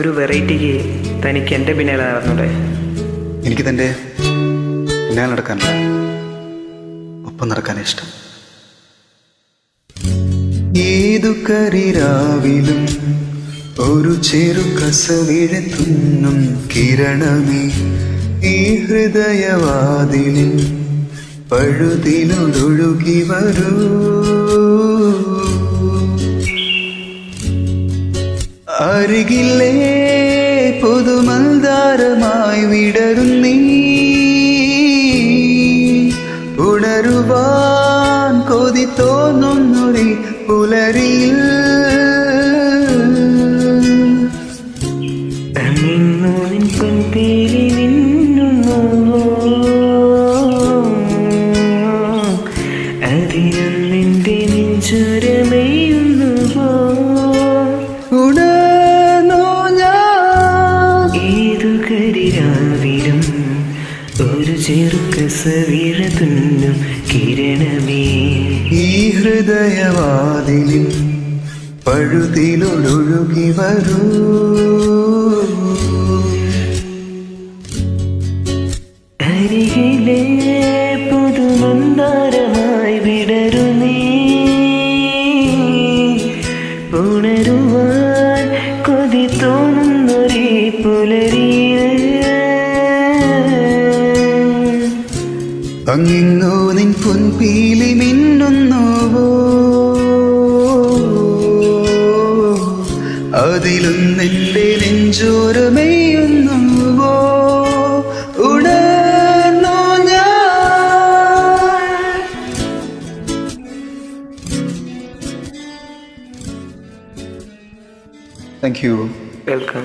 ഒരു വെറൈറ്റിക്ക് തനിക്ക് എന്റെ പിന്നാലെ നടന്നൂടെ എനിക്ക് തന്റെ പിന്നാലെ നടക്കാനല്ല. ഒപ്പം നടക്കാൻ ഇഷ്ടം. ഏതു കരിരാവിലും ഒരു ചെറു കസവിഴത്തുന്നും കിരണമേ ഈ ഹൃദയവാതിലിൽ പഴുതിലൊഴുകി വരൂ. അരികിലേ പുതുമൽദാരമായി വിടരുന്നീ. ഉണരുവാൻ കൊതി തോന്നുന്നൊരു പുലരിയിൽ. അങ്ങിന്നു നിൻ ഞാൻ ഏതു കരിരാവിലും ഒരു ചെറുക്കസ തുന്നും കിരണമേ. ഈ ഹൃദയവാതിലിൽ പഴുതിലൊഴുകി വരൂ. അരികിലെ പുതുമന്താരമായി ഉണരുവാൻ കൊതി പുലരിയിൽ അങ്ങിങ്ങോ നിൻ പൊൻപീലി മിന്നുന്നുവോ. അതിലും നിന്റെ നെഞ്ചോരമെയ്യുന്നുവോ ഉണർന്നോ ഞാൻ. Thank you welcome